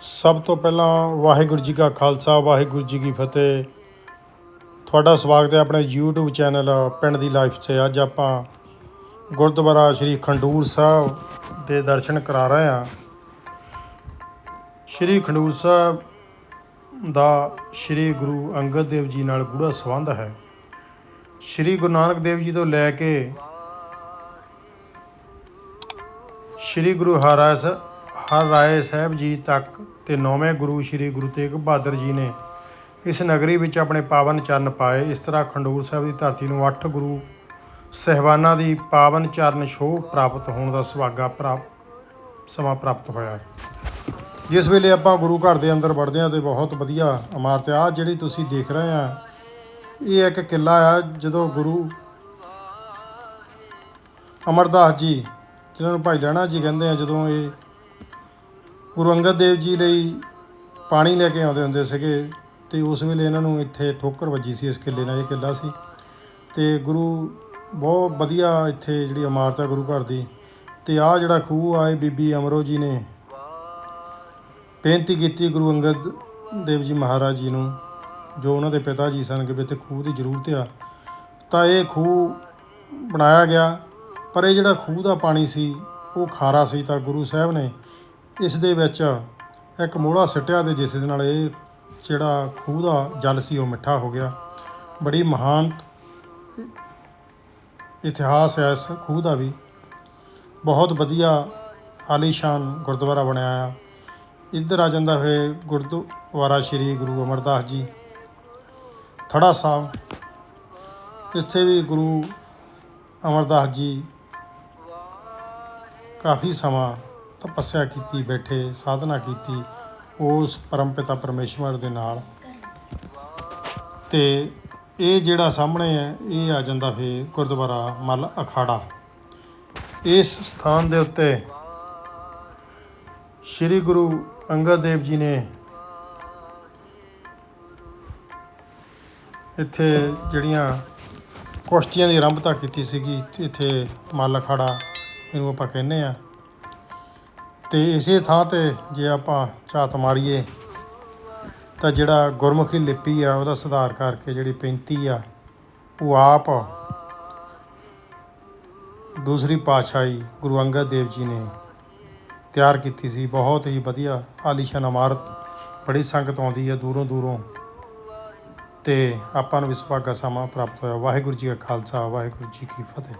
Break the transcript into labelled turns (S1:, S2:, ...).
S1: ਸਭ ਤੋਂ ਪਹਿਲਾਂ ਵਾਹਿਗੁਰੂ ਜੀ ਕਾ ਖਾਲਸਾ, ਵਾਹਿਗੁਰੂ ਜੀ ਕੀ ਫਤਿਹ। ਤੁਹਾਡਾ ਸਵਾਗਤ ਹੈ ਆਪਣੇ YouTube ਚੈਨਲ ਪਿੰਡ ਦੀ ਲਾਈਫ 'ਚ। ਅੱਜ ਆਪਾਂ ਗੁਰਦੁਆਰਾ ਸ਼੍ਰੀ ਖੰਡੂਰ ਸਾਹਿਬ ਦੇ ਦਰਸ਼ਨ ਕਰਾ ਰਹੇ ਹਾਂ। ਸ਼੍ਰੀ ਖੰਡੂਰ ਸਾਹਿਬ ਦਾ ਸ਼੍ਰੀ ਗੁਰੂ ਅੰਗਦ ਦੇਵ ਜੀ ਨਾਲ ਗੂੜਾ ਸੰਬੰਧ ਹੈ। ਸ਼੍ਰੀ ਗੁਰੂ ਨਾਨਕ ਦੇਵ ਜੀ ਤੋਂ ਲੈ ਕੇ ਸ਼੍ਰੀ ਗੁਰੂ ਹਰਿਰਾਏ ਹਰ ਰਾਏ ਸਾਹਿਬ ਜੀ ਤੱਕ ਤੇ ਨੌਵੇਂ ਗੁਰੂ ਸ਼੍ਰੀ ਗੁਰੂ ਤੇਗ ਬਹਾਦਰ ਜੀ ਨੇ ਇਸ ਨਗਰੀ ਵਿੱਚ ਆਪਣੇ ਪਾਵਨ ਚਰਨ ਪਾਏ। ਇਸ ਤਰ੍ਹਾਂ ਖੰਡੂਰ ਸਾਹਿਬ ਦੀ ਧਰਤੀ ਨੂੰ ਅੱਠ ਗੁਰੂ ਸਹਿਬਾਨਾਂ ਦੀ ਪਾਵਨ ਚਰਨ ਛੋਹ ਪ੍ਰਾਪਤ ਹੋਣ ਦਾ ਸੁਭਾਗਾ ਪ੍ਰਾਪਤ ਸਮਾਂ ਪ੍ਰਾਪਤ ਹੋਇਆ। ਜਿਸ ਵੇਲੇ ਆਪਾਂ ਗੁਰੂ ਘਰ ਦੇ ਅੰਦਰ ਵੜਦੇ ਹਾਂ ਤੇ ਬਹੁਤ ਵਧੀਆ ਇਮਾਰਤ ਆ। ਜਿਹੜੀ ਤੁਸੀਂ ਦੇਖ ਰਹੇ ਆ ਇਹ ਇੱਕ ਕਿਲਾ ਆ ਜਦੋਂ ਗੁਰੂ ਅਮਰਦਾਸ ਜੀ, ਜਿਨ੍ਹਾਂ ਨੂੰ ਭਾਈ ਲਹਿਣਾ ਜੀ ਕਹਿੰਦੇ ਆ, ਜਦੋਂ ਇਹ ਗੁਰੂ ਅੰਗਦ ਦੇਵ ਜੀ ਲਈ ਪਾਣੀ ਲੈ ਕੇ ਆਉਂਦੇ ਹੁੰਦੇ ਸੀਗੇ ਤੇ ਉਸ ਵੇਲੇ ਇਹਨਾਂ ਨੂੰ ਇੱਥੇ ਠੋਕਰ ਵੱਜੀ ਸੀ, ਇਸ ਕਿਲੇ ਨਾਲ ਇਹ ਕਿਲਾ ਸੀ ਤੇ ਗੁਰੂ ਬਹੁਤ ਵਧੀਆ ਇੱਥੇ ਜਿਹੜੀ ਇਮਾਰਤ ਹੈ ਗੁਰੂ ਘਰ ਦੀ ਤੇ ਆਹ ਜਿਹੜਾ ਖੂਹ ਆ, ਇਹ ਬੀਬੀ ਅਮਰੋ ਜੀ ਨੇ ਬੇਨਤੀ ਕੀਤੀ ਗੁਰੂ ਅੰਗਦ ਦੇਵ ਜੀ ਮਹਾਰਾਜ ਜੀ ਨੂੰ, ਜੋ ਉਹਨਾਂ ਦੇ ਪਿਤਾ ਜੀ ਸਨ ਕਿ ਵੀ ਇੱਥੇ ਖੂਹ ਦੀ ਜ਼ਰੂਰਤ ਆ, ਤਾਂ ਇਹ ਖੂਹ ਬਣਾਇਆ ਗਿਆ, ਪਰ ਇਹ ਜਿਹੜਾ ਖੂਹ ਦਾ ਪਾਣੀ ਸੀ, ਉਹ ਖਾਰਾ ਸੀ ਤਾਂ ਗੁਰੂ ਸਾਹਿਬ ਨੇ ਇਸ ਦੇ ਵਿੱਚ ਇੱਕ ਮੋੜਾ ਸਿੱਟਿਆ ਤੇ ਜਿਸ ਦੇ ਨਾਲ ਇਹ ਜਿਹੜਾ ਖੂਹ ਦਾ ਜਲ ਸੀ ਉਹ ਮਿੱਠਾ ਹੋ ਗਿਆ। ਬੜੀ ਮਹਾਨ ਇਤਿਹਾਸ ਹੈ ਇਸ ਖੂਹ ਦਾ ਵੀ। ਬਹੁਤ ਵਧੀਆ ਆਲੀਸ਼ਾਨ ਗੁਰਦੁਆਰਾ ਬਣਿਆ ਆ। ਇੱਧਰ ਆ ਜਾਂਦਾ ਹੈ ਗੁਰਦੁਆਰਾ ਸ਼੍ਰੀ ਗੁਰੂ ਅਮਰਦਾਸ ਜੀ, ਥੜਾ ਸਾਹਿਬ। ਇੱਥੇ ਵੀ ਗੁਰੂ ਅਮਰਦਾਸ ਜੀ ਕਾਫੀ ਸਮਾਂ ਤਪੱਸਿਆ ਕੀਤੀ, ਬੈਠੇ, ਸਾਧਨਾ ਕੀਤੀ, ਉਸ ਪਰਮਪਿਤਾ ਪਰਮੇਸ਼ਵਰ ਦੇ ਨਾਲ। ਤੇ ਇਹ ਜਿਹੜਾ ਸਾਹਮਣੇ ਹੈ, ਇਹ ਆ ਜਾਂਦਾ ਫੇ ਗੁਰਦੁਆਰਾ ਮੱਲ ਅਖਾੜਾ। ਇਸ ਸਥਾਨ ਦੇ ਉੱਤੇ ਸ੍ਰੀ ਗੁਰੂ ਅੰਗਦ ਦੇਵ ਜੀ ਨੇ ਇੱਥੇ ਜਿਹੜੀਆਂ ਕੁਸ਼ਤੀਆਂ ਦੀ ਆਰੰਭਤਾ ਕੀਤੀ ਸੀਗੀ, ਇੱਥੇ ਮੱਲ ਅਖਾੜਾ, ਇਹਨੂੰ ਆਪਾਂ ਕਹਿੰਦੇ ਆ ਤੇ ਇਸੇ ਥਾਂ ਤੇ ਜੇ ਆਪਾਂ ਝਾਤ ਮਾਰੀਏ, ਤਾਂ ਜਿਹੜਾ ਗੁਰਮੁਖੀ ਲਿਪੀ ਆ, ਉਹਦਾ ਸੁਧਾਰ ਕਰਕੇ ਜਿਹੜੀ 35 ਆ, ਉਹ ਆਪ ਦੂਸਰੀ ਪਾਤਸ਼ਾਹੀ ਗੁਰੂ ਅੰਗਦ ਦੇਵ ਜੀ ਨੇ ਤਿਆਰ ਕੀਤੀ ਸੀ। ਬਹੁਤ ਹੀ ਵਧੀਆ ਆਲੀਸ਼ਾਨ ਇਮਾਰਤ ਬੜੀ ਸੰਗਤ ਆਉਂਦੀ ਹੈ ਦੂਰੋਂ ਦੂਰੋਂ। ਤੇ ਆਪਾਂ ਨੂੰ ਵੀ ਸੁਭਾਗਾ ਸਮਾਂ ਪ੍ਰਾਪਤ ਹੋਇਆ। ਵਾਹਿਗੁਰੂ ਜੀ ਕਾ ਖਾਲਸਾ, ਵਾਹਿਗੁਰੂ ਜੀ ਕੀ ਫਤਿਹ।